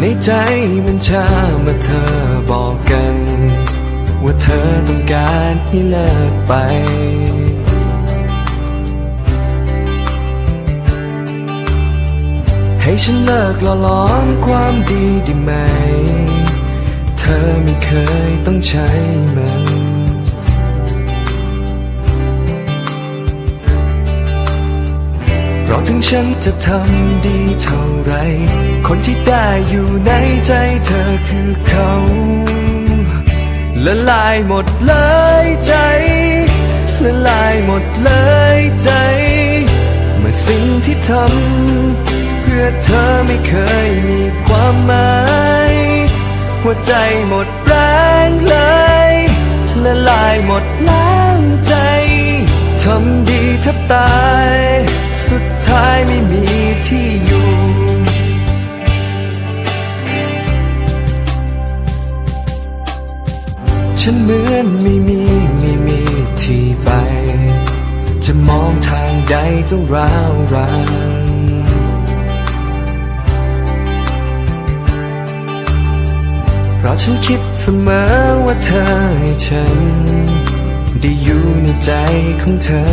ในใจมันชาเมื่อเธอบอกกัน ว่าเธอต้องการให้เลิกไป ให้ฉันเลิกหล่อล้อมความดีได้ไหม เธอไม่เคยต้องใช้มันเพราะถึงฉันจะทำดีเท่าไร คนที่ได้อยู่ในใจเธอคือเขา ละลายหมดเลยใจ ละลายหมดเลยใจ เมื่อสิ่งที่ทำเพื่อเธอไม่เคยมีความหมาย หัวใจหมดแรงเลย ละลายหมดแล้วใจทำดีแทบตาย สุดท้ายไม่มีที่อยู่ ฉันเหมือนไม่มีไม่มีที่ไป จะมองทางใดก็ร้าวรานเพราะฉันคิดเสมอว่าเธอให้ฉัน ได้อยู่ในใจของเธอ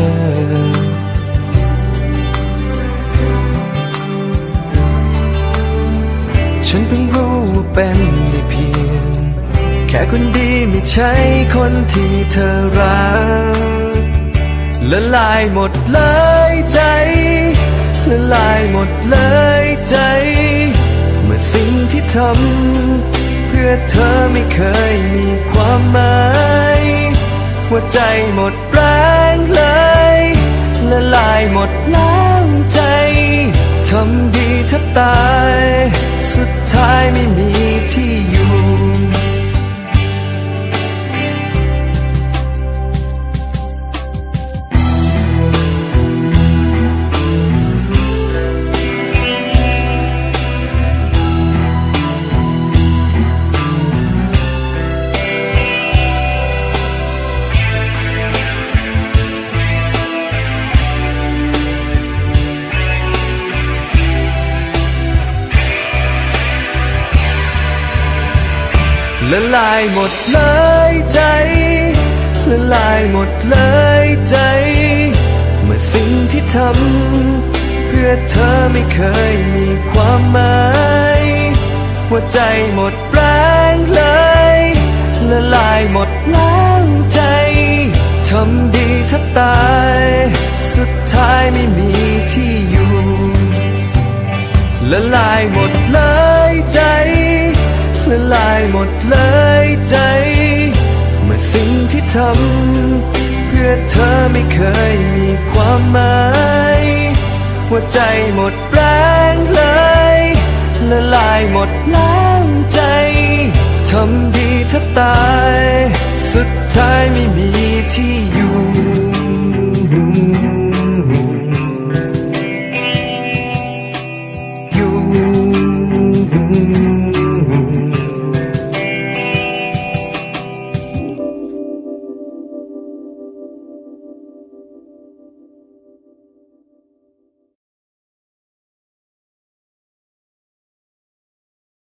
ฉันเพิ่งรู้ว่าเป็นได้เพียง ค่คนดีไม่ใช่คนที่เธอรักละลายหมดเลยใจละลายหมดเลยใจ เมื่อสิ่งที่ทำเพื่อเธอไม่เคยมีความหมาย หัวใจหมดแรงเลยละลายหมดแล้วใจทำดีแทบตายสุด ละลายหมดเลยใจ ละลายหมดเลยใจ เมื่อสิ่งที่ทำเพื่อเธอไม่เคยมีความหมาย หัวใจหมดแรงเลย ละลายหมดแล้วใจทำดีแทบตาย สุดท้ายไม่มีที่อยู่ ละลายหมดเลย เลยใจเมื่อสิ่งที่ทำเพื่อเธอไม่เคยมีความหมาย หัวใจหมดแรงเลยละลายหมดแล้วใจทำดีแทบตาย สุดท้ายไม่มีที่อยู่